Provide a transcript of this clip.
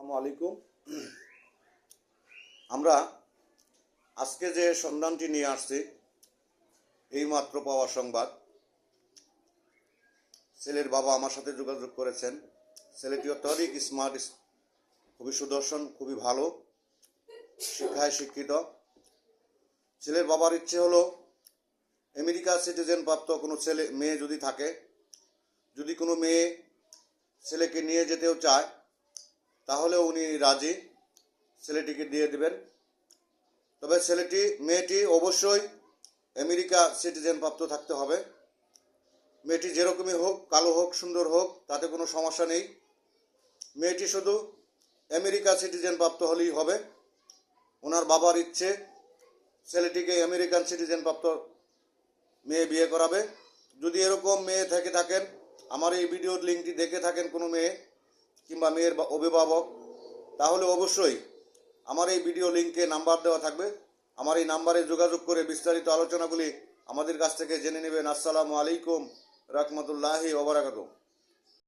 আসসালামু আলাইকুম। আমরা আজকে যে সন্ধানটি নিয়ে আসছি এইমাত্র পাওয়া সংবাদ। ছেলের বাবা আমার সাথে যোগাযোগ করেছেন। ছেলেটি অত্যধিক স্মার্ট খুবই সুদর্শন, খুবই ভালো, শিক্ষায় শিক্ষিত। ছেলের বাবার ইচ্ছে হলো, আমেরিকা সিটিজেন প্রাপ্ত কোনো ছেলে, মেয়ে যদি থাকে, যদি কোনো মেয়ে ছেলেকে নিয়ে যেতেও চায় তাহলে উনি রাজি। ছেলেটিকে দিয়ে দেবেন। তবে ছেলেটি, মেয়েটি অবশ্যই আমেরিকা সিটিজেন প্রাপ্ত থাকতে হবে। মেয়েটি যেরকমই হোক, কালো হোক, সুন্দর হোক, তাতে কোনো সমস্যা নেই। মেয়েটি শুধু আমেরিকা সিটিজেন প্রাপ্ত হলেই হবে। ওনার বাবার ইচ্ছে, ছেলেটিকে আমেরিকান সিটিজেন প্রাপ্ত মেয়ে বিয়ে করাবে। যদি এরকম মেয়ে থেকে থাকেন, আমার এই ভিডিওর লিঙ্কটি দেখে থাকেন কোনো মেয়ে কিংবা মেয়ের বা- অভিভাবক, তাহলে অবশ্যই আমার এই ভিডিও লিঙ্কে নাম্বার দেওয়া থাকবে। আমার এই নাম্বারে যোগাযোগ করে বিস্তারিত আলোচনাগুলি আমাদের কাছ থেকে জেনে নেবেন। আসসালামু আলাইকুম রহমতুল্লাহি ওবরাকাতুহ